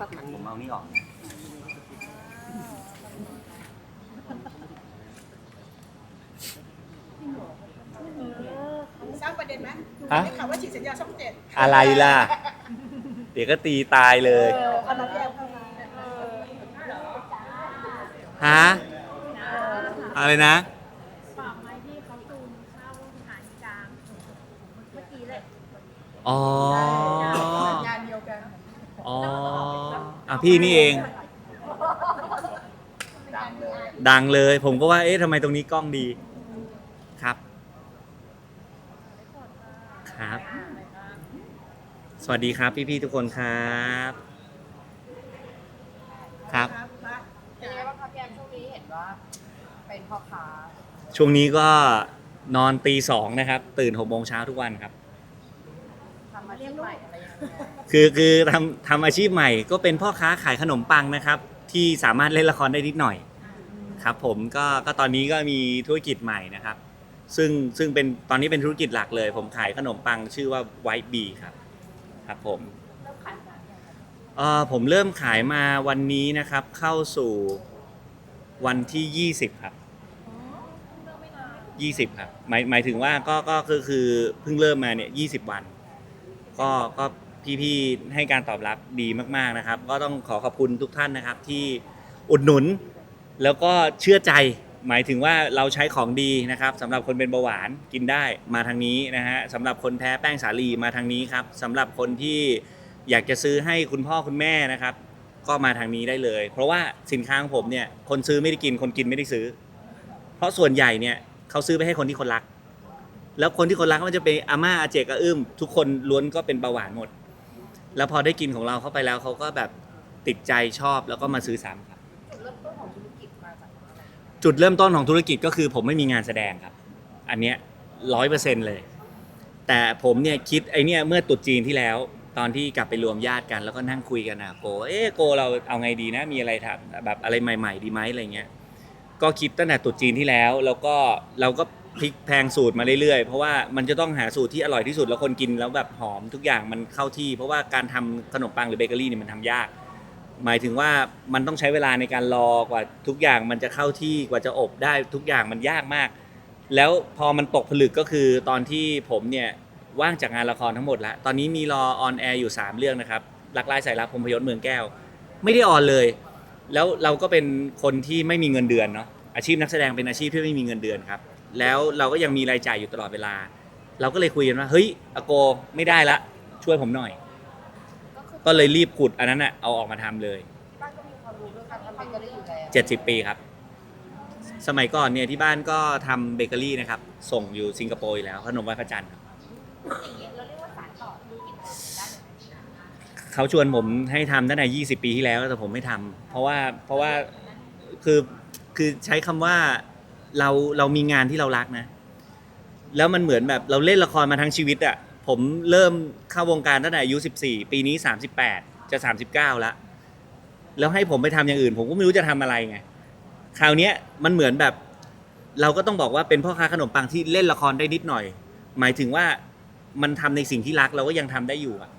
จะถักผมเอานี่ออกนะสร้างประเด็นไหมฮะ ได้ข่าวว่าฉีดสัญญาช่องเจ็ดอะไรล่ะ เดี๋ยวก็ตีตายเลยเอาน้องแก้วเข้ามาฮะอะไรนะ ฝากไม้ที่เขาตูนเข้าสถานีกลางเมื่อกี้เลยอ๋อ งานเดียวกัน อ๋ออะ พี่นี่เอง ดังเลยดังเลย ผมก็ว่า เอ๊ะทำไมตรงนี้กล้องดี ครับ ครับ สวัสดีครับพี่ๆทุกคนครับ ครับครับมาเป็นยังไงบ้างคะพี่แอมช่วงนี้เห็นว่า เป็นพ่อค้าช่วงนี้ก็นอนตีสองนะครับ ตื่นหกโมงเช้าทุกวันครับทำมา เรียกใหม่อะไรอย่างเงี้ยคือคือทำทำอาชีพใหม่ก็เป็นพ่อค้าขายขนมปังนะครับ ที่สามารถเล่นละครได้นิดหน่อยครับ ผมก็ก็ตอนนี้ก็มีธุรกิจใหม่นะครับ ซึ่งซึ่งเป็นตอนนี้เป็นธุรกิจหลักเลย ผมขายขนมปังชื่อว่า White Bee ครับ ครับผมเริ่มขายร้านยังครับเอ่อผมเริ่มขายมาวันนี้นะครับ เข้าสู่วันที่ 20 ครับเริ่มไม่นาน20 ครับหมายหมายถึงว่าก็ก็คือคือเพิ่งเริ่มมาเนี่ย20 วัน ก็ก็พี่ๆให้การตอบรับดีมากๆนะครับ ก็ต้องขอขอบคุณทุกท่านนะครับที่อุดหนุน แล้วก็เชื่อใจหมายถึงว่าเราใช้ของดีนะครับสำหรับคนเป็นเบาหวานกินได้มาทางนี้นะฮะสำหรับคนแพ้แป้งสาลีมาทางนี้ครับสำหรับคนที่อยากจะซื้อให้คุณพ่อคุณแม่นะครับ ก็มาทางนี้ได้เลย เพราะว่าสินค้าของผมเนี่ยคนซื้อไม่ได้กินคนกินไม่ได้ซื้อ เพราะส่วนใหญ่เนี่ยเขาซื้อไปให้คนที่คนรัก แล้วคนที่คนรักมันจะเป็นอาม่าอาเจกอาอึ้มทุกคนล้วนก็เป็นเบาหวานหมด แล้วพอได้กินของเราเข้าไปแล้วเขาก็แบบติดใจชอบแล้วก็มาซื้อซ้ำครับ จุดเริ่มต้นของธุรกิจมาจากอะไรจุดเริ่มต้นของธุรกิจก็คือผมไม่มีงานแสดงครับ อันเนี้ยร้อยเปอร์เซ็นต์เลย แต่ผมเนี่ยคิดไอเนี่ยเมื่อตรุษจีนที่แล้ว ตอนที่กลับไปรวมญาติกัน แล้วก็นั่งคุยกันนะโกเอ๊ะโกเราเอาไงดีนะมีอะไรทำแบบอะไรใหม่ ๆ ดีไหมอะไรเงี้ยก็คิดตั้งแต่ตรุษจีนที่แล้ว แล้วก็เราก็ พลิกแพงสูตรมาเรื่อยๆ เพราะว่ามันจะต้องหาสูตรที่อร่อยที่สุดแล้วคนกินแล้วแบบหอมทุกอย่างมันเข้าที่ เพราะว่าการทำขนมปังหรือเบเกอรี่เนี่ยมันทำยาก หมายถึงว่ามันต้องใช้เวลาในการรอกว่าทุกอย่างมันจะเข้าที่กว่าจะอบได้ทุกอย่างมันยากมาก แล้วพอมันตกผลึกก็คือตอนที่ผมเนี่ยว่างจากงานละครทั้งหมดแล้วตอนนี้มีรอออนแอร์อยู่ 3 เรื่องนะครับรักไร้สายลับพรมพยศเมืองแก้ว ไม่ได้ออนเลย แล้วเราก็เป็นคนที่ไม่มีเงินเดือนเนาะอาชีพนักแสดงเป็นอาชีพที่ไม่มีเงินเดือนครับ แล้วเราก็ยังมีรายจ่ายอยู่ตลอดเวลา เราก็เลยคุยกันว่าเฮ้ยอโกไม่ได้ละ ช่วยผมหน่อย ก็คือก็เลยรีบขุดอันนั้นอะเอาออกมาทำเลย บ้านก็มีความรู้เรื่องการทำเบเกอรี่อยู่แล้ว70 ปีครับ สมัยก่อนเนี่ยที่บ้านก็ทำเบเกอรี่นะครับ ส่งอยู่สิงคโปร์อยู่แล้วขนมไหว้พระจันทร์ครับอย่างเงี้ยเราเรียกว่าสานต่อธุรกิจของเราได้ไหมเขาชวนผมให้ทำตั้งแต่20 ปีที่แล้วแต่ผมไม่ทำเพราะว่าเพราะว่าคือคือใช้คำว่า เราเรามีงานที่เรารักนะ แล้วมันเหมือนแบบเราเล่นละครมาทั้งชีวิตอะผมเริ่มเข้าวงการตั้งแต่อายุ14 ปีนี้ 38 จะ 39แล้วแล้วให้ผมไปทำอย่างอื่น ผมก็ไม่รู้จะทำอะไรไงคราวนี้มันเหมือนแบบ เราก็ต้องบอกว่าเป็นพ่อค้าขนมปังที่เล่นละครได้นิดหน่อย หมายถึงว่ามันทำในสิ่งที่รักเราก็ยังทำได้อยู่อะ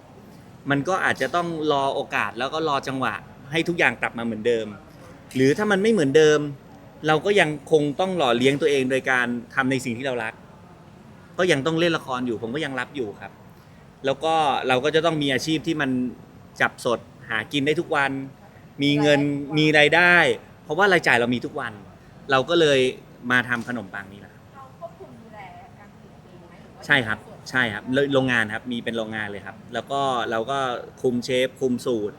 มันก็อาจจะต้องรอโอกาสแล้วก็รอจังหวะ ให้ทุกอย่างกลับมาเหมือนเดิม หรือถ้ามันไม่เหมือนเดิม เราก็ยังคงต้องหล่อเลี้ยงตัวเองโดยการทำในสิ่งที่เรารัก ก็ยังต้องเล่นละครอยู่ ผมก็ยังรับอยู่ครับ แล้วก็เราก็จะต้องมีอาชีพที่มันจับสดหากินได้ทุกวัน มีเงินมีรายได้ เพราะว่ารายจ่ายเรามีทุกวัน เราก็เลยมาทำขนมปังนี่แหละเราควบคุมดูแลการผลิตเองไหมหรือว่าใช่ครับใช่ครับโรโรงงานครับมีเป็นโรงงานเลยครับ แล้วก็เราก็คุมเชฟคุมสูตร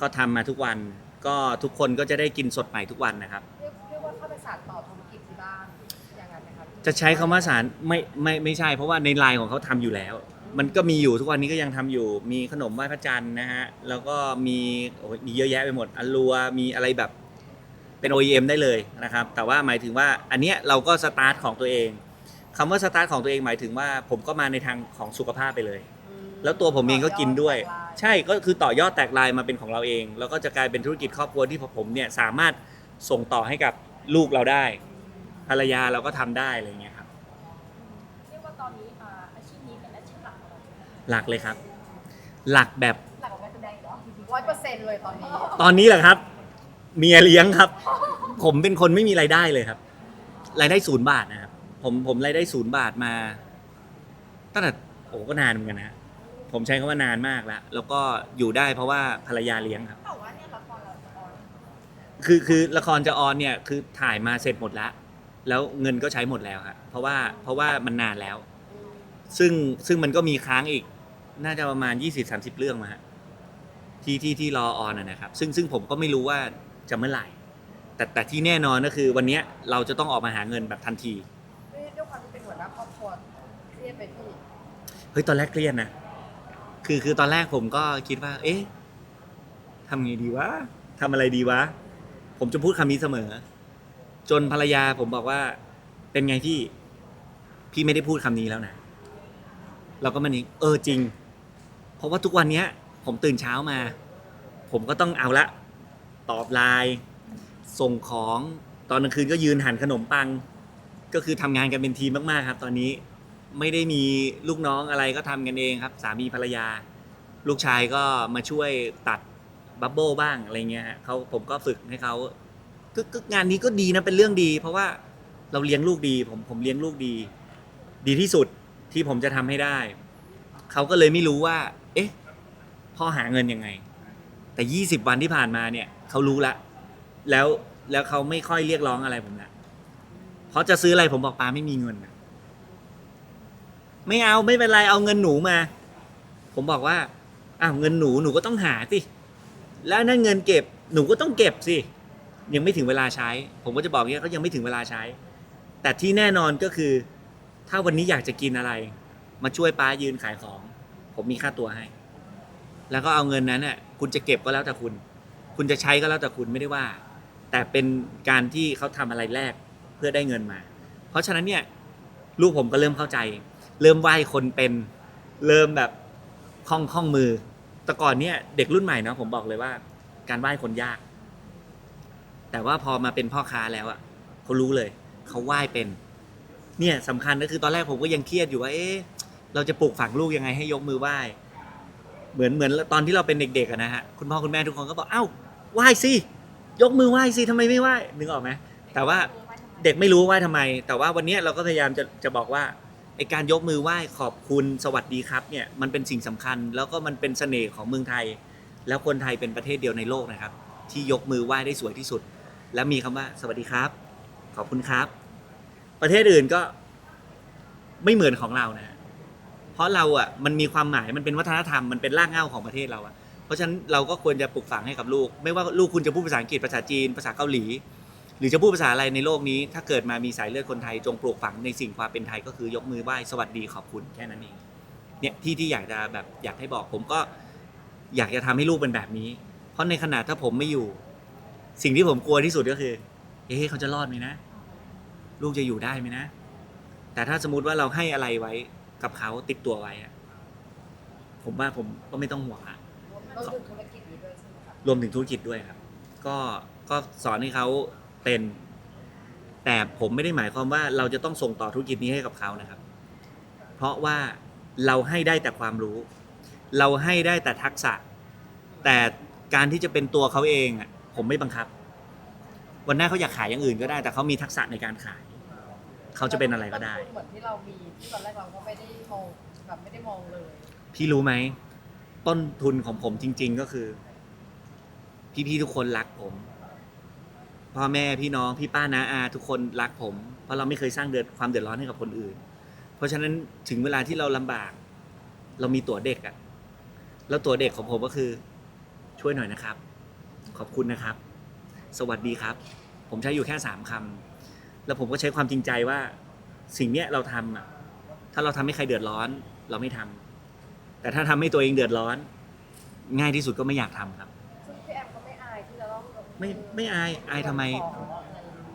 ก็ทำมาทุกวัน ก็ทุกคนก็จะได้กินสดใหม่ทุกวันนะครับ จะใช้คำว่าสารไม่ไม่ไม่ใช่เพราะว่าในไลน์ของเขาทำอยู่แล้ว มันก็มีอยู่ทุกวันนี้ก็ยังทำอยู่ มีขนมไหว้พระจันทร์นะฮะ แล้วก็มีโอ้ยมีเยอะแยะไปหมดอัลลัวมีอะไรแบบเป็น OEM ได้เลยนะครับ แต่ว่าหมายถึงว่าอันเนี้ยเราก็สตาร์ทของตัวเองคำว่าสตาร์ทของตัวเองหมายถึงว่าผมก็มาในทางของสุขภาพไปเลย แล้วตัวผมเองก็กินด้วย ใช่ก็คือต่อยอดแตกลายมาเป็นของเราเอง แล้วก็จะกลายเป็นธุรกิจครอบครัวที่ผมเนี่ยสามารถส่งต่อให้กับลูกเราได้ ภรรยาเราก็ทำได้อะไรอย่างเงี้ยครับเรียกว่าตอนนี้อ่าอาชีพนี้เป็นอาชีพหลักของเราหลักเลยครับ หลักแบบหลักของการแสดงเหรอร้อยเปอร์เซ็นต์เลยตอนนี้ ตอนนี้แหละครับ เมียเลี้ยงครับ ผมเป็นคนไม่มีรายได้เลยครับรายได้ศูนย์บาทนะครับผมผมรายได้ศูนย์บาทมาตั้งแต่โอ้ก็นานเหมือนกันนะผมใช้คำว่านานมากแล้วแล้วก็อยู่ได้เพราะว่าภรรยาเลี้ยงครับแต่ว่าเนี่ยละครเราจะออนคือคือละครจะออนเนี่ยคือถ่ายมาเสร็จหมดแล้ว แล้วเงินก็ใช้หมดแล้วครับเพราะว่าเพราะว่ามันนานแล้ว ซึ่งซึ่งมันก็มีค้างอีก น่าจะประมาณ 20-30 เรื่องมาฮะที่ที่ที่รอออนนะนะครับ ซึ่งซึ่งผมก็ไม่รู้ว่าจะเมื่อไหร่ แต่แต่ที่แน่นอนก็คือวันเนี้ยเราจะต้องออกมาหาเงินแบบทันทีด้วยความที่เป็นหัวหน้าครอบครัวเครียดไปพี่เฮ้ยตอนแรกเครียดนะคือคือตอนแรกผมก็คิดว่า เอ๊ะทำไงดีวะทำอะไรดีวะ ผมจะพูดคำนี้เสมอ จนภรรยาผมบอกว่า เป็นไงพี่ พี่ไม่ได้พูดคำนี้แล้วนะเราก็มันนี้เออจริง เพราะว่าทุกวันเนี้ย ผมตื่นเช้ามา ผมก็ต้องเอาละ ตอบไลน์ส่งของตอนกลางคืนก็ยืนหั่นขนมปัง ก็คือทำงานกันเป็นทีมมากๆครับ ตอนนี้ไม่ได้มีลูกน้องอะไรก็ทำกันเองครับ สามีภรรยา ลูกชายก็มาช่วยตัดบับเบิลบ้างอะไรเงี้ยเขาผมก็ฝึกให้เขา ก็ก็งานนี้ก็ดีนะเป็นเรื่องดี เพราะว่าเราเลี้ยงลูกดี ผมผมเลี้ยงลูกดี ดีที่สุดที่ผมจะทำให้ได้ เขาก็เลยไม่รู้ว่า เอ๊ะพ่อหาเงินยังไง แต่ยี่สิบวันที่ผ่านมาเนี่ยเขารู้ละ แล้วแล้วเขาไม่ค่อยเรียกร้องอะไรผมละเพราะจะซื้ออะไรผมบอกปาไม่มีเงินไม่เอาไม่เป็นไรเอาเงินหนูมา ผมบอกว่าอ้าวเงินหนูหนูก็ต้องหาสิแล้วนั่นเงินเก็บหนูก็ต้องเก็บสิ ยังไม่ถึงเวลาใช้ ผมก็จะบอกเนี่ยก็ยังไม่ถึงเวลาใช้ แต่ที่แน่นอนก็คือ ถ้าวันนี้อยากจะกินอะไร มาช่วยป้ายืนขายของ ผมมีค่าตัวให้ แล้วก็เอาเงินนั้นน่ะคุณจะเก็บก็แล้วแต่คุณ คุณจะใช้ก็แล้วแต่คุณไม่ได้ว่า แต่เป็นการที่เขาทำอะไรแรกเพื่อได้เงินมา เพราะฉะนั้นเนี่ยลูกผมก็เริ่มเข้าใจ เริ่มไหว้คนเป็นเริ่มแบบคล่องคล่องมือ แต่ก่อนเนี่ยเด็กรุ่นใหม่นะผมบอกเลยว่า การไหว้คนยาก แต่ว่าพอมาเป็นพ่อค้าแล้วอะเขารู้เลยเขาไหว้เป็นเนี่ยสำคัญก็คือตอนแรกผมก็ยังเครียดอยู่ว่าเอ๊ะเราจะปลูกฝังลูกยังไงให้ยกมือไหว้ เหมือนเหมือนตอนที่เราเป็นเด็กๆนะฮะคุณพ่อคุณแม่ทุกคนก็บอกเอ้าไหว้สิยกมือไหว้สิทำไมไม่ไหว้นึกออกไหมแต่ว่าเด็กไม่รู้ว่าทำไม แต่ว่าวันนี้เราก็พยายามจะจะบอกว่าไอการยกมือไหว้ขอบคุณสวัสดีครับเนี่ยมันเป็นสิ่งสำคัญ แล้วก็มันเป็นเสน่ห์ของเมืองไทย แล้วคนไทยเป็นประเทศเดียวในโลกนะครับ ที่ยกมือไหว้ได้สวยที่สุด แล้วมีคำว่าสวัสดีครับ ขอบคุณครับ ประเทศอื่นก็ไม่เหมือนของเรานะ เพราะเราอะมันมีความหมายมันเป็นวัฒนธรรมมันเป็นรากเหง้าของประเทศเราอะเพราะฉะนั้นเราก็ควรจะปลูกฝังให้กับลูก ไม่ว่าลูกคุณจะพูดภาษาอังกฤษภาษาจีนภาษาเกาหลี หรือจะพูดภาษาอะไรในโลกนี้ ถ้าเกิดมามีสายเลือดคนไทยจงปลูกฝังในสิ่งความเป็นไทยก็คือยกมือไหว้สวัสดีขอบคุณแค่นั้นเองเนี่ยที่ที่อยากจะแบบอยากให้บอกผมก็อยากจะทำให้ลูกเป็นแบบนี้ เพราะในขณะถ้าผมไม่อยู่ สิ่งที่ผมกลัวที่สุดก็คือ เอ๊ะเขาจะรอดไหมนะ ลูกจะอยู่ได้ไหมนะ แต่ถ้าสมมติว่าเราให้อะไรไว้กับเขาติดตัวไว้อะผมว่าผมก็ไม่ต้องห่วงอะเราดูธุรกิจนี้ด้วยใช่ไหมคะรวมถึงธุรกิจด้วยครับ ก็ก็สอนให้เขาเป็น แต่ผมไม่ได้หมายความว่าเราจะต้องส่งต่อธุรกิจนี้ให้กับเขานะครับ เพราะว่าเราให้ได้แต่ความรู้ เราให้ได้แต่ทักษะ แต่การที่จะเป็นตัวเขาเองอะ ผมไม่บังคับ วันหน้าเขาอยากขายอย่างอื่นก็ได้ แต่เขามีทักษะในการขาย เขาจะเป็นอะไรก็ได้ เหมือนที่เรามีที่ตอนแรกเราก็ไม่ได้มองแบบไม่ได้มองเลย พี่รู้ไหม ต้นทุนของผมจริง ๆ ก็คือ พี่ๆทุกคนรักผมพ่อแม่พี่น้องพี่ป้าน้าอาทุกคนรักผม เพราะเราไม่เคยสร้างเดือดความเดือดร้อนให้กับคนอื่น เพราะฉะนั้นถึงเวลาที่เราลำบาก เรามีตั๋วเด็กอะแล้วตั๋วเด็กของผมก็คือ ช่วยหน่อยนะครับ ขอบคุณนะครับ สวัสดีครับ ผมใช้อยู่แค่สามคำแล้วผมก็ใช้ความจริงใจว่า สิ่งเนี้ยเราทำอะถ้าเราทำให้ใครเดือดร้อน เราไม่ทำแต่ถ้าทำให้ตัวเองเดือดร้อน ง่ายที่สุดก็ไม่อยากทำครับซึ่งพี่แอมก็ไม่อายที่จะต้องไม่ไม่อายอายทำไมของอะไรอย่างนี้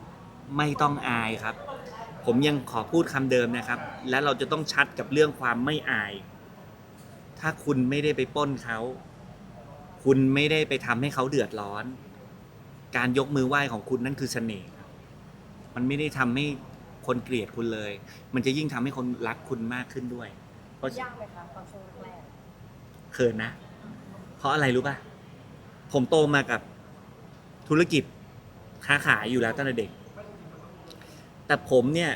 ไม่ต้องอายครับ ผมยังขอพูดคำเดิมนะครับ และเราจะต้องชัดกับเรื่องความไม่อาย ถ้าคุณไม่ได้ไปปล้นเขา คุณไม่ได้ไปทำให้เขาเดือดร้อน การยกมือไหว้ของคุณนั่นคือเสน่ห์ครับมันไม่ได้ทำให้คนเกลียดคุณเลย มันจะยิ่งทำให้คนรักคุณมากขึ้นด้วยเพราะยากไหมคะตอนช่วงแรกเขินนะ เพราะอะไรรู้ป่ะ ผมโตมากับธุรกิจค้าขายอยู่แล้วตั้งแต่เด็ก แต่ผมเนี่ย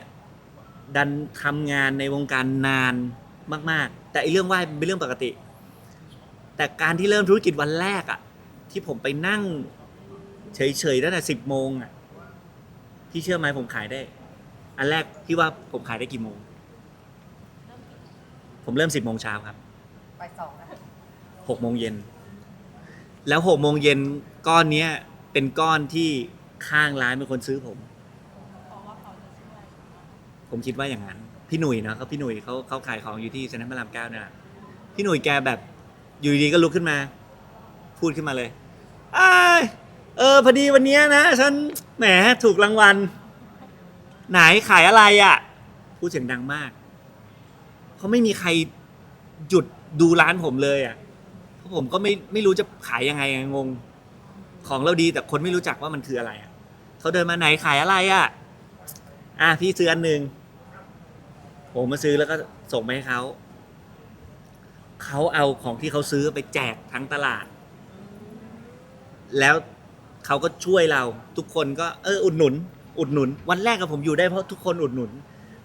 ดันทำงานในวงการนานมาก ๆ แต่ไอเรื่องไหว้เป็นเรื่องปกติ แต่การที่เริ่มธุรกิจวันแรกอะที่ผมไปนั่ง เฉยๆตั้งแต่สิบโมงอะพี่เชื่อไหมผมขายได้ อันแรกพี่ว่าผมขายได้กี่โมง ผมเริ่มสิบโมงเช้าครับไปสองนะหกโมงเย็น แล้วหกโมงเย็นก้อนเนี้ยเป็นก้อนที่ข้างร้านเป็นคนซื้อผม ผมคิดว่าอย่างนั้น พี่หนุ่ยเนอะเขาพี่หนุ่ยเขาเขาขายของอยู่ที่เซ็นทรัลพระรามเก้าเนี่ยนะพี่หนุ่ยแกแบบ อยู่ดีๆก็ลุกขึ้นมา พูดขึ้นมาเลยอ้ายเออพอดีวันเนี้ยนะฉันแหมถูกรางวัล ไหนขายอะไรอะ่ะ พูดเสียงดังมากเขาไม่มีใครหยุดดูร้านผมเลยอะ่ะเพราะผมก็ไม่ไม่รู้จะขายยังไงไงงง ของเราดีแต่คนไม่รู้จักว่ามันคืออะไรอะ่ะเขาเดินมาไหนขายอะไรอะ่ะ อะพี่ซื้ออันหนึ่งผมมาซื้อแล้วก็ส่งไปให้เขา เขาเอาของที่เขาซื้อไปแจกทั้งตลาด แล้วเขาก็ช่วยเราทุกคนก็เอออุดหนุน อุดหนุน วันแรกกับผมอยู่ได้เพราะทุกคนอุดหนุน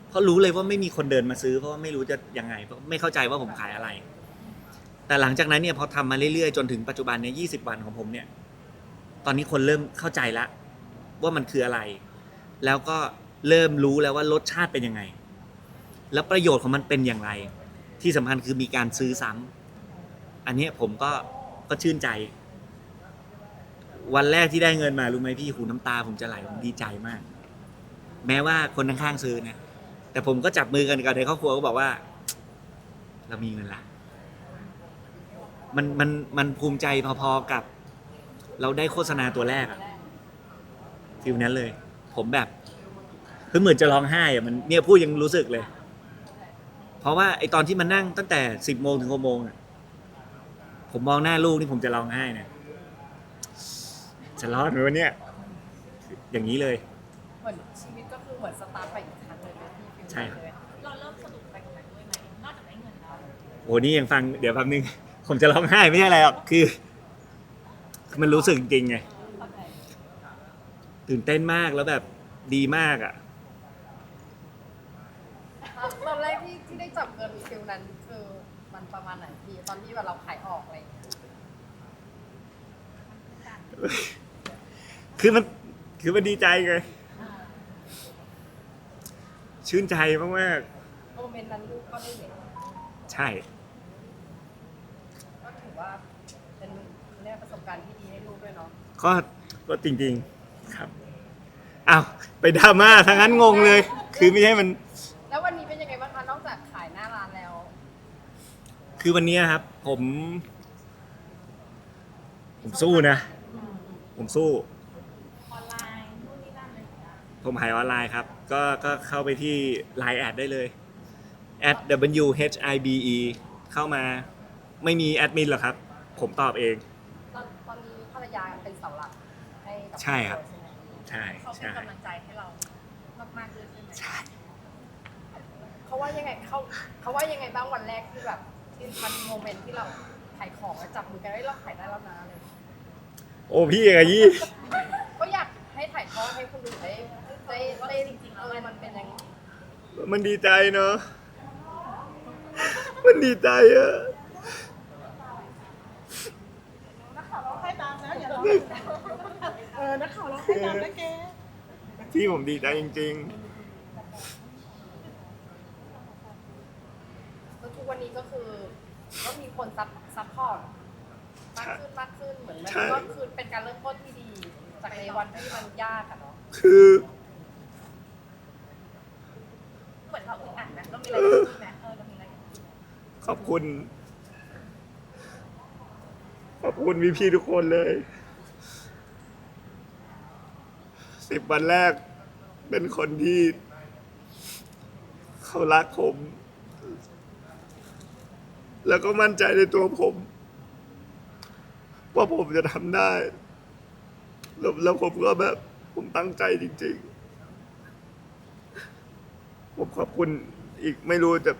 เพราะรู้เลยว่าไม่มีคนเดินมาซื้อ เพราะว่าไม่รู้จะยังไงเพราะไม่เข้าใจว่าผมขายอะไร แต่หลังจากนั้นเนี่ยพอทำมาเรื่อยๆ จนถึงปัจจุบันเนี่ยยีวันของผมเนี่ย ตอนนี้คนเริ่มเข้าใจละว่ามันคืออะไร แล้วก็เริ่มรู้แล้วว่ารสชาติเป็นยังไง แล้วประโยชน์ของมันเป็นอย่างไร ที่สำคัญคือมีการซื้อซ้ำอันนี้ผมก็ก็ชื่นใจ วันแรกที่ได้เงินมารู้ไหมพี่หูน้ำตาผมจะไหลผมดีใจมาก แม้ว่าคนข้างๆซื้อนะแต่ผมก็จับมือกันกับในครอบครัวก็บอกว่า เรามีเงินละมันมันมันภูมิใจพอๆกับ เราได้โฆษณาตัวแรกอะฟิลนั้นเลย ผมแบบคือเหมือนจะร้องไห้อะมันเนี่ยพูดยังรู้สึกเลย เพราะว่าไอตอนที่มันนั่งตั้งแต่สิบโมงถึงหกโมงอะผมมองหน้าลูกนี่ผมจะร้องไห้เนี่ยจะรอดไหมวะเนี่ยอย่างนี้เลย เหมือนชีวิตก็คือเหมือนสตาร์ทไปอีกครั้งเลยนะพี่ฟิวใช่ครับ เราเริ่มสนุกไปกับมันด้วยไหมนอกจากได้เงินแล้วโอ้นี่ยังฟังเดี๋ยวแป๊บนึง ผมจะร้องไห้ไม่ใช่อะไรหรอกคือคือมันรู้สึกจริงๆไง เข้าใจตื่นเต้นมากแล้วแบบดีมากอะ ตอนแรกที่ที่ได้จับเงิ นฟิลนั้นคือมันประมาณไหนพี่ตอนที่แบบเราขายออกอะไรอย่างเงี้ยคือมันคือมันดีใจไงชื่นใจมากโมเมนต์นั้นลูกก็ได้เห็นๆใช่ก็ถือว่าเป็นเรียกประสบการณ์ที่ดีให้ลูกด้วยเนาะก็ก็จริง ๆ ครับอ้าวไปดราม่าทั้งนั้นงงเลย คือไม่ใช่มันแล้ววันนี้เป็นยังไงบ้างคะนอกจากขายหน้าร้านแล้ว คือวันนี้ครับ ผม ผมสู้นะ ผมสู้ ออนไลน์นู่นนี่นั่นอะไรอย่างเงี้ยผมขายออนไลน์ครับ ก็ก็เข้าไปที่ Line แอดได้เลย at w h i b e เข้ามาไม่มีแอดมินหรอกครับ ผมตอบเอง ตอนตอนนี้ภรรยาเป็นเสาหลักให้กับใช่ครับใช่ไหมใช่เขาเป็นใช่ กำลังใจให้เรามากๆเลยใช่ไหมใช่เขาว่ายังไงเขาเขาว่ายังไงบ้างวันแรกที่แบบที่ มันมีโมเมนต์ที่เราขายของแล้วจับมือกันได้ยเราขายได้แล้วนะอะไรอย่างเลยโอ้พี่อะยี่ก็อยากให้ถ่ายทอดให้คนอื่นได้ได้ได้จริงๆแล้วมันเป็นยังไงมันดีใจเนาะมันดีใจอะนักข่าวร้องไห้ตามนะอย่าร้องเออนักข่าวร้องไห้ตามนะแก พี่ผมดีใจจริงแล้วทุกวันนี้ก็คือก็มีคนซับซัพพอร์ตมากขึ้นมากขึ้นเหมือนมัน ก็คือเป็นการเริ่มต้นที่ดี จากในวันที่มันยากอะเนาะๆคือเหมือนเราอึดอัดนะเรามีอะไรจะพูดไหมเออเรามีอะไรจะพูดขอบคุณ ขอบคุณพี่ๆทุกคนเลยสิบวันแรก เป็นคนที่เขารักผม แล้วก็มั่นใจในตัวผม ว่าผมจะทำได้แล้วแล้วผมก็แบบ ผมตั้งใจจริง ๆ ผมขอบคุณอีกไม่รู้จะ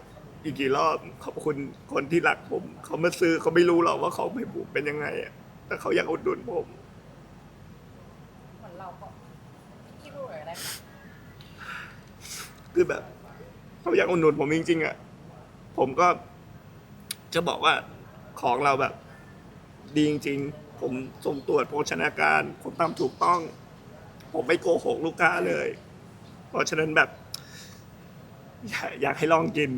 อีกกี่รอบ ขอบคุณคนที่รักผม เขามาซื้อเขาไม่รู้หรอกว่าเขาไม่ผมเป็นยังไงอะแต่เขาอยากอุดหนุนผม เหมือนเราก็ที่พูดอะไรได้ไหมคือแบบ เขาอยากอุดหนุนผมจริงๆอะผมก็จะบอกว่าของเราแบบ ดีจริงๆ ผมส่งตรวจโภชนาการ ผมทำถูกต้อง ผมไม่โกหกลูกค้าเลย เพราะฉะนั้นแบบอยากอยากให้ลองกิน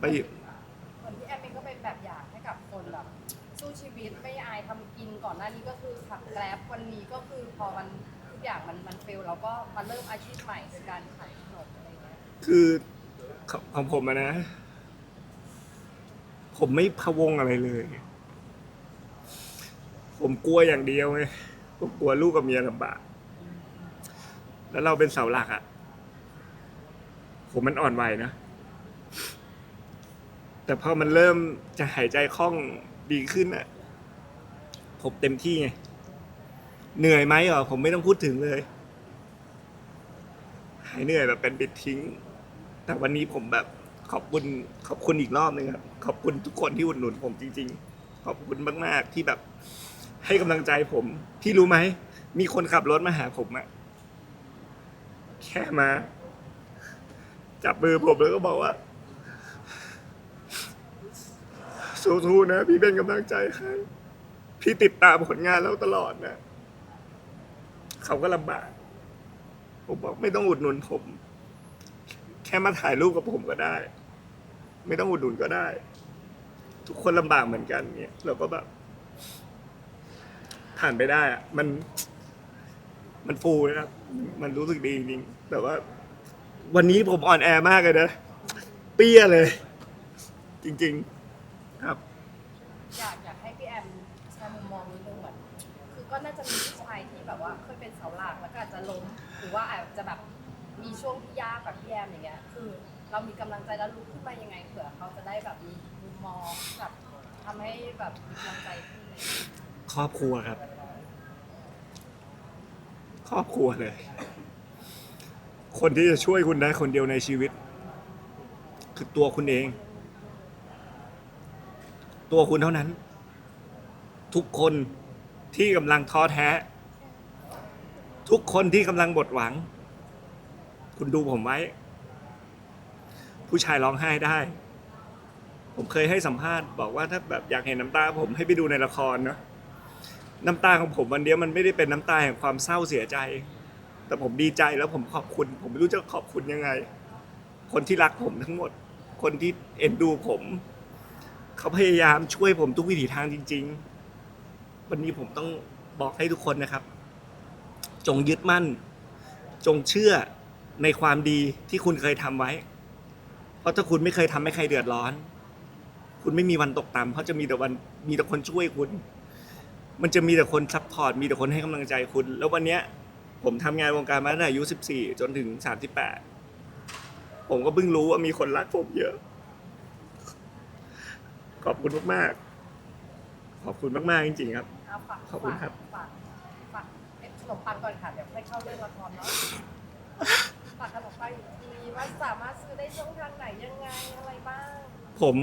ไปเหมือนพี่แอมเองก็เป็นแบบอย่างให้กับคนแบบสู้ชีวิตไม่อายทำกินก่อนหน้านี้ก็คือขับแกร็บวันนี้ก็คือพอมันทุกอย่างมันมันเฟลเราก็มาเริ่มอาชีพใหม่คือการขายขนมอะไรเงี้ยคือของของผมอะนะ ผมไม่พะวงอะไรเลย ผมกลัวอย่างเดียวไงผมกลัวลูกกับเมียลำบากแล้วเราเป็นเสาหลักอะผมมันอ่อนไหวนะ แต่พอมันเริ่มจะหายใจคล่องดีขึ้นอะผมเต็มที่ไง เหนื่อยไหมเหรอผมไม่ต้องพูดถึงเลย หายเหนื่อยแบบเป็นปิดทิ้ง แต่วันนี้ผมแบบขอบคุณขอบคุณอีกรอบหนึงครับ ขอบคุณทุกคนที่อุดหนุนผมจริง ๆ ขอบคุณมาก ๆ ที่แบบ ให้กำลังใจผมที่รู้ไหม มีคนขับรถมาหาผมอะแค่มา จับมือผมแล้วก็บอกว่าสู้ๆนะ พี่เป็นกำลังใจให้พี่ติดตามผลงานแล้วตลอดนะ เขาก็ลำบาก ผมบอกไม่ต้องอุดหนุนผม แค่มาถ่ายรูปกับผมก็ได้ ไม่ต้องอุดหนุนก็ได้ ทุกคนลำบากเหมือนกันเนี่ย เราก็แบบ ผ่านไปได้อะมัน มันฟูนะครับ มันรู้สึกดีจริงๆแต่ว่า วันนี้ผมอ่อนแอมากเลยนะ เปี้ยเลย จริง ๆ ครับ อยากอยากให้พี่แอมแชร์มุมมองนิดนึงเหมือนคือก็น่าจะมีผู้ชายที่แบบว่าเคยเป็นเสาหลักแล้วก็อาจจะล้มหรือว่าอาจจะแบบมีช่วงที่ยากกับพี่แอมอย่างเงี้ย คือ เรามีกำลังใจแล้วลุกขึ้นมายังไงเผื่อเขาจะได้แบบมีมุมมองแบบทำให้แบบมีกำลังใจขึ้นอะไรอย่างเงี้ย ครอบครัวครับ ครอบครัวเลย คนที่จะช่วยคุณได้คนเดียวในชีวิต คือตัวคุณเอง ตัวคุณเท่านั้น ทุกคนที่กำลังท้อแท้ ทุกคนที่กำลังบดหวัง คุณดูผมไว้ ผู้ชายร้องไห้ได้ผมเคยให้สัมภาษณ์บอกว่าถ้าแบบอยากเห็นน้ำตาผมให้ไปดูในละครเนาะ น้ำตาของผมวันเดียวมันไม่ได้เป็นน้ำตาแห่งความเศร้าเสียใจ แต่ผมดีใจแล้วผมขอบคุณ ผมไม่รู้จะขอบคุณยังไง คนที่รักผมทั้งหมด คนที่เอ็นดูผม เขาพยายามช่วยผมทุกวิถีทางจริง ๆ วันนี้ผมต้องบอกให้ทุกคนนะครับ จงยึดมั่น จงเชื่อในความดีที่คุณเคยทำไว้ เพราะถ้าคุณไม่เคยทำให้ใครเดือดร้อน คุณไม่มีวันตกต่ำเพราะจะมีแต่วันมีแต่คนช่วยคุณ มันจะมีแต่คนซัพพอร์ตมีแต่คนให้กำลังใจคุณ แล้ววันเนี้ย ผมทำงานวงการมาตั้งแต่อายุ14 จนถึง 38 ผมก็เพิ่งรู้ว่ามีคนรักผมเยอะ ขอบคุณมากๆ ขอบคุณมากๆจริงๆครับ เอาฝากขอบคุณครับ ฝากฝากเอ๊ะขนมปังก่อนค่ะ เดี๋ยวค่อยเข้าเรื่องละครเนาะ ฝากขนมปังอีกทีว่าสามารถซื้อได้ช่องทางไหนยังไงอะไรบ้าง ผม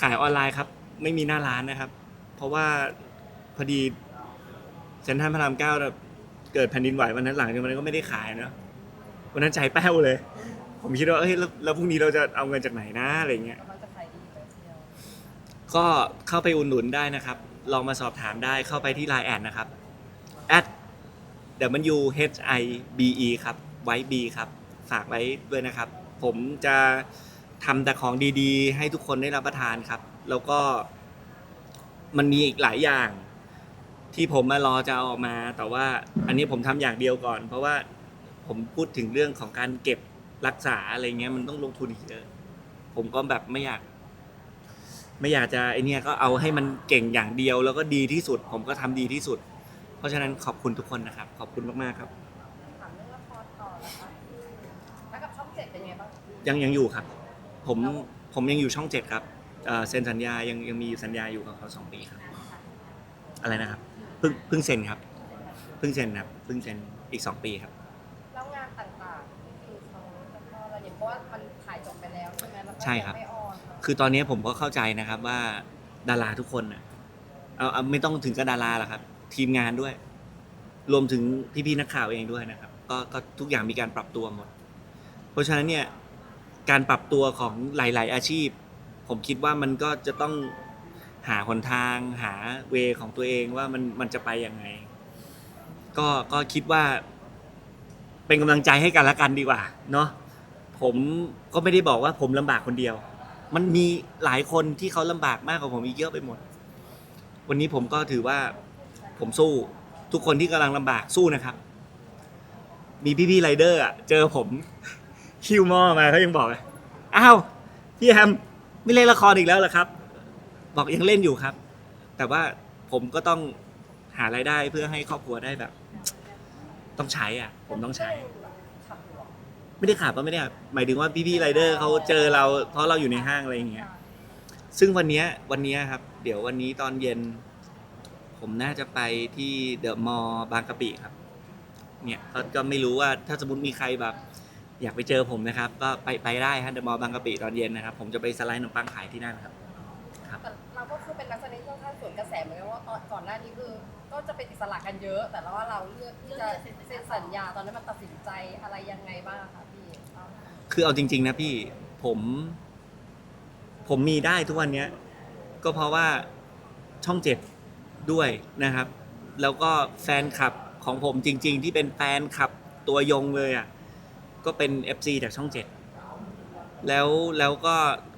ขายออนไลน์ครับ ไม่มีหน้าร้านนะครับ เพราะว่าพอดีเซ็นทรัลพระรามเก้าเกิดแผ่นดินไหววันนั้นหลังจากนั้นก็ไม่ได้ขายเนอะวันนั้นใจแป้วเลย ผมคิดว่าเอ้ยแล้วแล้วพรุ่งนี้เราจะเอาเงินจากไหนนะอะไรเงี้ยกำลังจะขายดีเลยทีเดียวก็เข้าไปอุดหนุนได้นะครับ ลองมาสอบถามได้เข้าไปที่ Line แอดนะครับ at w h i b e ครับไว้ b ครับ ฝากไว้ด้วยนะครับ ผมจะทำแต่ของดีๆ ให้ทุกคนได้รับประทานครับ แล้วก็มันมีอีกหลายอย่าง ที่ผมมารอจะเอาออกมา แต่ว่าอันนี้ผมทำอย่างเดียวก่อน เพราะว่าผมพูดถึงเรื่องของการเก็บรักษาอะไรเงี้ยมันต้องลงทุนอีกเยอะผมก็แบบไม่อยาก ไม่อยากจะไอเนี่ยก็เอาให้มันเก่งอย่างเดียว แล้วก็ดีที่สุด ผมก็ทำดีที่สุด เพราะฉะนั้นขอบคุณทุกคนนะครับ ขอบคุณมากๆครับ ถามเรื่องละครต่อนะคะแล้วกับช่องเจ็ดเป็นไงบ้างยังยังอยู่ครับ ผมผมยังอยู่ช่องเจ็ดครับ เอ่อเซ็นสัญญายังยังมีสัญญาอยู่กับเขาสองปีครับ อะไรนะครับเพิ่งเพิ่งเซ็นครับเพิ่งเซ็นครับเพิ่งเซ็นอีกสองปีครับแล้วงานต่างๆนี่คือเขาจะพอเราเห็นเพราะว่ามันถ่ายจบไปแล้วใช่ไหมแล้วก็ใช่ครับยังไม่ออนคือตอนนี้ผมก็เข้าใจนะครับว่าดาราทุกคนน่ะเอาเอาไม่ต้องถึงกับดาราหรอกครับ ทีมงานด้วย รวมถึงพี่ๆนักข่าวเองด้วยนะครับ ก็ก็ทุกอย่างมีการปรับตัวหมด เพราะฉะนั้นเนี่ยการปรับตัวของหลาย ๆ อาชีพ ผมคิดว่ามันก็จะต้องหาหนทางหาเวของตัวเองว่ามันมันจะไปยังไง ก็ก็คิดว่า เป็นกำลังใจให้กันละกันดีกว่า เนาะผมก็ไม่ได้บอกว่าผมลำบากคนเดียว มันมีหลายคนที่เขาลำบากมากกว่าผมอีกเยอะไปหมด วันนี้ผมก็ถือว่า ผมสู้ทุกคนที่กำลังลำบากสู้นะครับ มีพี่ๆไรเดอร์อะเจอผมคิวมอมาเขายังบอกอ้าวพี่แฮม ไม่เล่นละครอีกแล้วเหรอครับ บอกยังเล่นอยู่ครับ แต่ว่าผมก็ต้องหารายได้เพื่อให้ครอบครัวได้แบบ ต้องใช้อะ ผมต้องใช้ ไม่ได้ขับก็ไม่ได้ขับหมายถึงว่าพี่ๆไรเดอร์เขาเจอเราเพราะเราอยู่ในห้างอะไรอย่างเงี้ยซึ่งวันเนี้ยวันเนี้ยครับ เดี๋ยววันนี้ตอนเย็น ผมน่าจะไปที่เดอะมอลล์บางกะปิครับ เนี่ยก็ก็ไม่รู้ว่าถ้าสมมติมีใครแบบ อยากไปเจอผมนะครับ ก็ไปไปได้ฮะเดอะมอลล์บางกะปิตอนเย็นนะครับ ผมจะไปสไลด์ขนมปังขายที่นั่นครับ แต่เราก็คือเป็นนักแสดงที่ค่อนข้างสวนกระแสเหมือนกันว่าตอนก่อนหน้านี้คือ ก็จะเป็นอิสระกันเยอะ แต่ว่าเราเลือกที่จะเซ็นสัญญาตอนนั้นมันตัดสินใจอะไรยังไงบ้างคะพี่คือเอาจริง ๆ นะพี่ผม ผมมีได้ทุกวันเนี้ย ก็เพราะว่าช่องเจ็ดด้วยนะครับ แล้วก็แฟนคลับของผมจริง ๆ ที่เป็นแฟนคลับตัวยงเลยอะ ก็เป็น FC จากช่องเจ็ดแล้วแล้วก็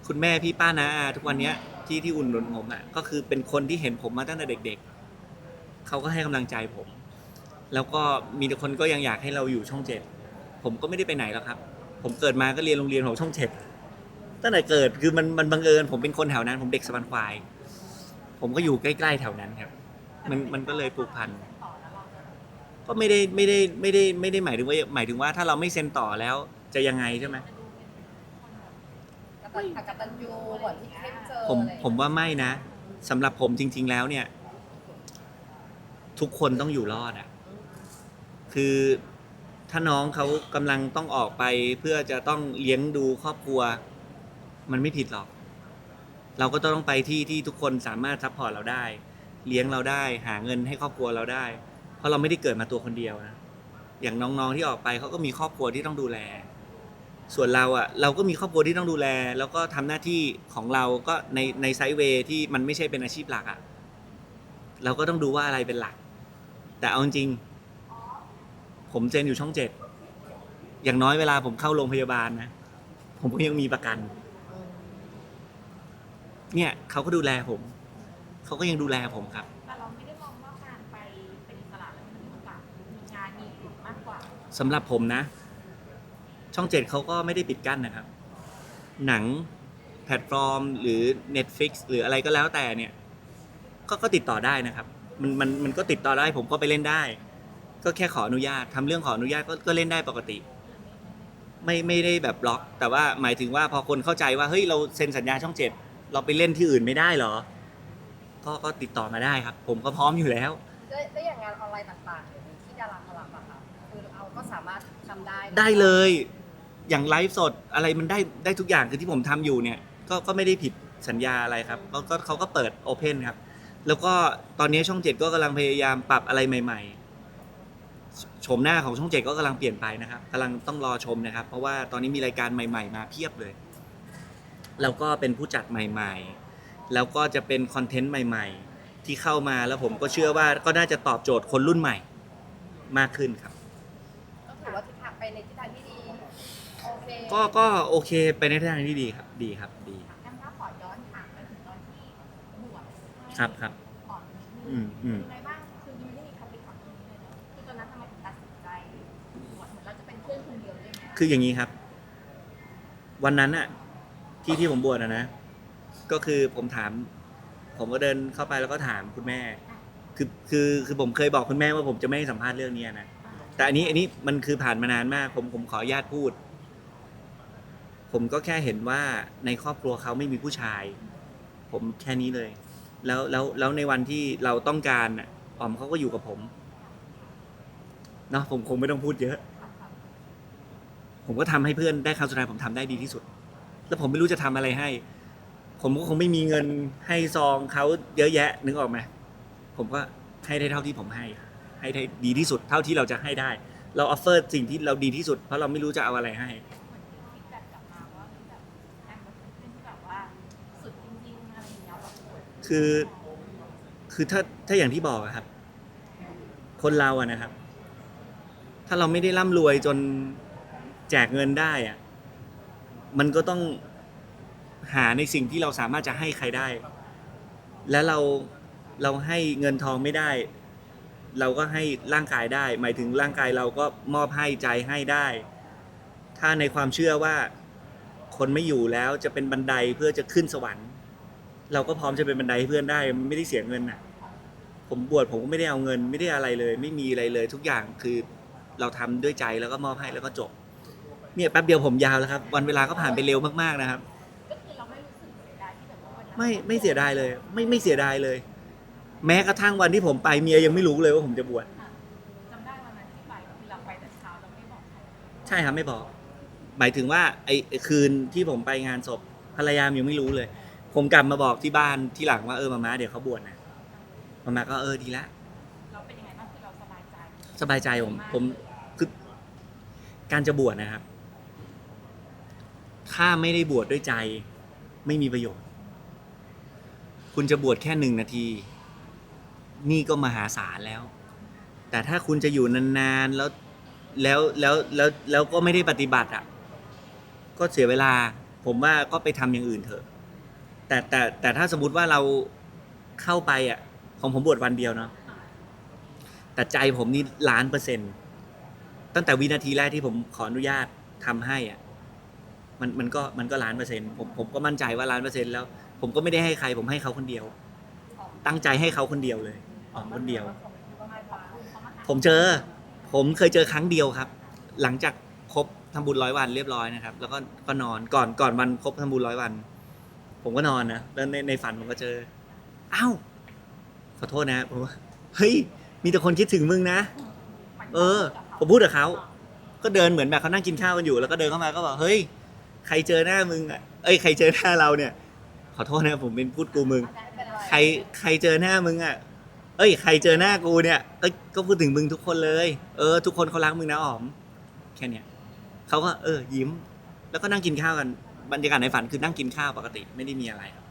คุณแม่พี่ป้านาอาทุกวันเนี้ยที่ที่อุ่นหนุนผมอะก็คือเป็นคนที่เห็นผมมาตั้งแต่เด็ก ๆเขาก็ให้กำลังใจผม แล้วก็มีแต่คนก็ยังอยากให้เราอยู่ช่องเจ็ดผมก็ไม่ได้ไปไหนแล้วครับ ผมเกิดมาก็เรียนโรงเรียนของช่องเจ็ดตั้งแต่เกิดคือมันมันบังเอิญผมเป็นคนแถวนั้น ผมเด็กสะพานควาย ผมก็อยู่ใกล้ ๆ แถวนั้นครับ มันมันก็เลยผูกพัน ก็ไม่ได้ไม่ได้ไม่ได้ไม่ได้หมายถึงว่าหมายถึงว่าถ้าเราไม่เซ็นต่อแล้วจะยังไงใช่ไหมกตันกตันยูเหมือนที่เข้มเจอผมอะไรผมว่าไม่นะสำหรับผมจริง ๆ แล้วเนี่ย ทุกคนต้องอยู่รอดอะคือถ้าน้องเขากำลังต้องออกไปเพื่อจะต้องเลี้ยงดูครอบครัว มันไม่ผิดหรอก เราก็ต้องไปที่ที่ทุกคนสามารถซัพพอร์ตเราได้ เลี้ยงเราได้ หาเงินให้ครอบครัวเราได้ เพราะเราไม่ได้เกิดมาตัวคนเดียวนะอย่างน้องๆที่ออกไปเขาก็มีครอบครัวที่ต้องดูแล ส่วนเราอะเราก็มีครอบครัวที่ต้องดูแล แล้วก็ทำหน้าที่ของเราก็ในในไซด์เวย์ที่มันไม่ใช่เป็นอาชีพหลักอะเราก็ต้องดูว่าอะไรเป็นหลัก แต่เอาจริง ผมเซนอยู่ช่องเจ็ดอย่างน้อยเวลาผมเข้าโรงพยาบาลนะผมก็ยังมีประกัน เนี่ยเขาก็ดูแลผม เขาก็ยังดูแลผมครับ สำหรับผมนะ ช่องเจ็ดเขาก็ไม่ได้ปิดกั้นนะครับ หนังแพลตฟอร์ม หรือ Netflix หรืออะไรก็แล้วแต่เนี่ย ก็ก็ติดต่อได้นะครับ มันมันมันก็ติดต่อได้ ผมก็ไปเล่นได้ ก็แค่ขออนุญาตทำเรื่องขออนุญาตก็ก็เล่นได้ปกติ ไม่ไม่ได้แบบบล็อก แต่ว่าหมายถึงว่าพอคนเข้าใจว่าเฮ้ยเราเซ็นสัญญาช่องเจ็ดเราไปเล่นที่อื่นไม่ได้เหรอ ก็ก็ติดต่อมาได้ครับ ผมก็พร้อมอยู่แล้ว แล้วแล้วอย่างงานออนไลน์ต่างๆเดี๋ยวนี้ที่ดาราเขา ก็สามารถทำได้ได้เลย อย่างไลฟ์สดอะไรมันได้ได้ทุกอย่างคือที่ผมทำอยู่เนี่ยก็ก็ไม่ได้ผิดสัญญาอะไรครับก็ก็เขาก็เปิดโอเพนครับ แล้วก็ตอนนี้ช่องเจ็ดก็กำลังพยายามปรับอะไรใหม่ๆชโฉมหน้าของช่องเจ็ดก็กำลังเปลี่ยนไปนะครับกำลังต้องรอชมนะครับ เพราะว่าตอนนี้มีรายการใหม่ ๆ มาเพียบเลย แล้วก็เป็นผู้จัดใหม่ ๆ แล้วก็จะเป็นคอนเทนต์ใหม่ ๆ ที่เข้ามาแล้วผมก็เชื่อว่าก็น่าจะตอบโจทย์คนรุ่นใหม่มากขึ้นครับ ก็ถือว่าทิศทางไปในทิศทางที่ดี โอเค ก็ก็โอเคไปในทางที่ดีครับดีครับดีแอมก็ขอย้อนถามไปถึงตอนที่บวชครับครับก่อนนิดนึงอืมอืมยังไงบ้างคือยังไม่ได้มีใครไปถามตรงนี้เลยเนอะคือตอนนั้นทำไมถึงตัดสินใจบวชเหมือนเราจะเป็นเพื่อนคนเดียวด้วยไหมคืออย่างนี้ครับ วันนั้นอะที่ที่ผมบวชอะนะ ก็คือผมถาม ผมก็เดินเข้าไปแล้วก็ถามคุณแม่ คือคือคือผมเคยบอกคุณแม่ว่าผมจะไม่ให้สัมภาษณ์เรื่องนี้นะแต่อันนี้อันนี้มันคือผ่านมานานมาก ผมผมขออนุญาตพูด ผมก็แค่เห็นว่าในครอบครัวเขาไม่มีผู้ชาย ผมแค่นี้เลย แล้วแล้วแล้วในวันที่เราต้องการอ่อมเขาก็อยู่กับผมเนาะผมคงไม่ต้องพูดเยอะ ผมก็ทำให้เพื่อนได้ครั้งสุดท้ายผมทำได้ดีที่สุด แล้วผมไม่รู้จะทำอะไรให้ ผมก็คงไม่มีเงินให้ซองเขาเยอะแยะนึกออกไหมผมก็ให้ได้เท่าที่ผมให้ ให้ได้ดีที่สุดเท่าที่เราจะให้ได้ เราออฟเฟอร์สิ่งที่เราดีที่สุดเพราะเราไม่รู้จะเอาอะไรให้ คือ คือถ้าถ้าอย่างที่บอกอะครับ คนเราอะนะครับ ถ้าเราไม่ได้ร่ำรวยจนแจกเงินได้อะมันก็ต้องหาในสิ่งที่เราสามารถจะให้ใครได้ และเราเราให้เงินทองไม่ได้ เราก็ให้ร่างกายได้ หมายถึงร่างกายเราก็มอบให้ใจให้ได้ ถ้าในความเชื่อว่าคนไม่อยู่แล้วจะเป็นบันไดเพื่อจะขึ้นสวรรค์ เราก็พร้อมจะเป็นบันไดให้เพื่อนได้ไม่ได้เสียเงินน่ะ ผมบวชผมก็ไม่ได้เอาเงิน ไม่ได้อะไรเลย ไม่มีอะไรเลย ทุกอย่างคือเราทำด้วยใจแล้วก็มอบให้แล้วก็จบ เนี่ยแป๊บเดียวผมยาวแล้วครับ วันเวลาก็ผ่านไปเร็วมากๆนะครับ ก็คือเราไม่รู้สึกเสียดายที่แบบว่าวันนั้นไม่ไม่เสียดายเลย ไม่ไม่เสียดายเลย แม้กระทั่งวันที่ผมไปเมียยังไม่รู้เลยว่าผมจะบวชจำได้วันนั้นที่ไปคือเราไปแต่เช้าเราไม่บอกใครใช่ครับไม่บอก หมายถึงว่าไอ้ไอ้คืนที่ผมไปงานศพภรรยามยังไม่รู้เลย ผมกลับมาบอกที่บ้านที่หลังว่าเออมาม่าเดี๋ยวเขาบวชนะมาม่าก็เออดีละเราเป็นยังไงบ้างคือเราสบายใจสบายใจผม ผมคือการจะบวชนะครับ ถ้าไม่ได้บวชดด้วยใจ ไม่มีประโยชน์ คุณจะบวชแค่หนึ่งนาที นี่ก็มหาศาลแล้ว แต่ถ้าคุณจะอยู่นานๆแล้วแล้วแล้วแล้วแล้วก็ไม่ได้ปฏิบัติอะ ก็เสียเวลา ผมว่าก็ไปทำอย่างอื่นเถอะ แต่แต่แต่ถ้าสมมติว่าเราเข้าไปอะของผมบวชวันเดียวเนาะแต่ใจผมนี่ล้านเปอร์เซ็นต์ตั้งแต่วินาทีแรกที่ผมขออนุญาตทำให้อะมันมันก็มันก็ล้านเปอร์เซ็นต์ผมผมก็มั่นใจว่าล้านเปอร์เซ็นต์แล้ว ผมก็ไม่ได้ให้ใคร ผมให้เขาคนเดียว ตั้งใจให้เขาคนเดียวเลยอ๋อคนเดียว ผมเจอ ผมเคยเจอครั้งเดียวครับ หลังจากครบทำบุญร้อยวันเรียบร้อยนะครับ แล้วก็ก็นอนก่อนก่อนวันครบทำบุญร้อยวัน ผมก็นอนนะแล้วในในฝันผมก็เจออ้าวขอโทษนะผมว่าเฮ้ยมีแต่คนคิดถึงมึงนะ เออ ผมพูดกับเขาก็เดินเหมือนแบบเขานั่งกินข้าวกันอยู่ แล้วก็เดินเข้ามาก็บอกเฮ้ยใครเจอหน้ามึงอะเอ้ยใครเจอหน้าเราเนี่ย ขอโทษนะผมเป็นพูดกูมึง ใครใครเจอหน้ามึงอะ เอ้ย ใครเจอหน้ากูเนี่ยก็ก็พูดถึงมึงทุกคนเลย เออ ทุกคนเขารักมึงนะอ๋อม แค่เนี้ยเขาก็เออยิ้ม แล้วก็นั่งกินข้าวกัน บรรยากาศในฝันคือนั่งกินข้าวปกติไม่ได้มีอะไรครับ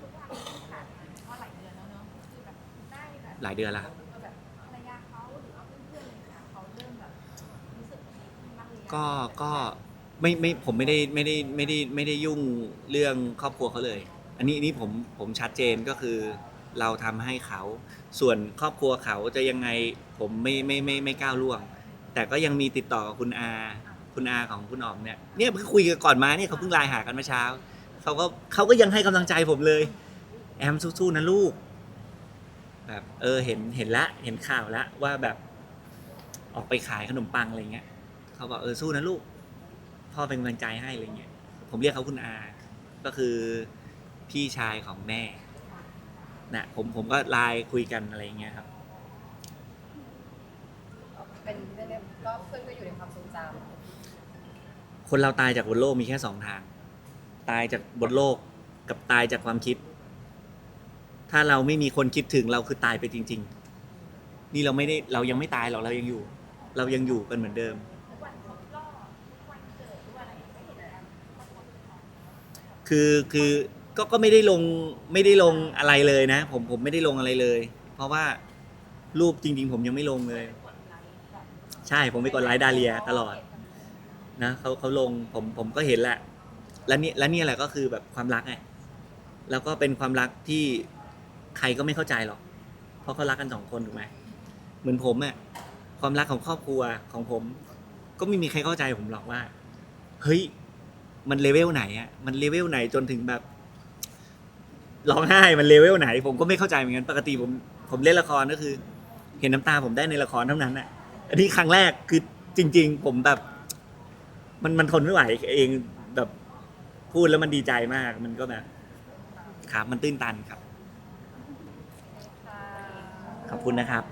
ทุกวันที่ผ่านมาก็หลายเดือนแล้วเนาะคือแบบได้แบบหลายเดือนแล้วครับแบบภรรยาเขาหรือว่าเพื่อนๆเลยค่ะเขาเริ่มแบบรู้สึกดีขึ้นบ้างหรือยังก็ก็ไม่ไม่ผมไม่ได้ไม่ได้ไม่ได้ไม่ได้ยุ่งเรื่องครอบครัวเขาเลย อันนี้อันนี้ผมผมชัดเจนก็คือเราทำให้เขา ส่วนครอบครัวเขาจะยังไงผมไม่ไม่ไม่ไม่ก้าวล่วง แต่ก็ยังมีติดต่อกับคุณอา คุณอาของคุณอ๋อมเนี่ยเนี่ยเพิ่งคุยกันก่อนมาเนี่ยเขาเพิ่งไลน์หากันเมื่อเช้าเขาก็เขาก็ยังให้กำลังใจผมเลย แอมสู้ๆนะลูก แบบเออเห็นเห็นละ เห็นข่าวละว่าแบบออกไปขายขนมปังอะไรเงี้ยเขาบอกเออสู้นะลูกพ่อเป็นกำลังใจให้อะไรเงี้ยผมเรียกเขาคุณอา ก็คือพี่ชายของแม่นะผมผมก็ไลน์คุยกันอะไรเงี้ยครับ เป็นเรื่องก็เพื่อนก็อยู่ในความทรงจำ คนเราตายจากบนโลกมีแค่สองทาง ตายจากบนโลกกับตายจากความคิด ถ้าเราไม่มีคนคิดถึงเราคือตายไปจริง ๆ นี่เราไม่ได้เรายังไม่ตายหรอกเรายังอยู่ เรายังอยู่กันเหมือนเดิม คือคือก็ก็ไม่ได้ลงไม่ได้ลงอะไรเลยนะ ผมผมไม่ได้ลงอะไรเลย เพราะว่ารูปจริง ๆ ผมยังไม่ลงเลย ใช่ผมไปกดไลค์ดาเลียตลอด นะเขาเขาลงผมผมก็เห็นแหละ และนี่และนี่แหละก็คือแบบความรักไงแล้วก็เป็นความรักที่ใครก็ไม่เข้าใจหรอก เพราะเขารักกันสองคนถูกไหมเหมือนผมอะความรักของครอบครัวของผม ก็ไม่มีใครเข้าใจผมหรอกว่า เฮ้ย มันเลเวลไหนอะมันเลเวลไหนจนถึงแบบร้องไห้มันเลเวลไหน ผมก็ไม่เข้าใจเหมือนกันปกติผมผมเล่นละครก็คือ เห็นน้ำตาผมได้ในละครเท่านั้นอะอันนี้ครั้งแรกคือจริง ๆ ผมแบบ มันมันทนไม่ไหวเองแบบพูดแล้วมันดีใจมาก มันก็แบบครับมันตื้นตันครับำค่ะขอบคุณนะครับ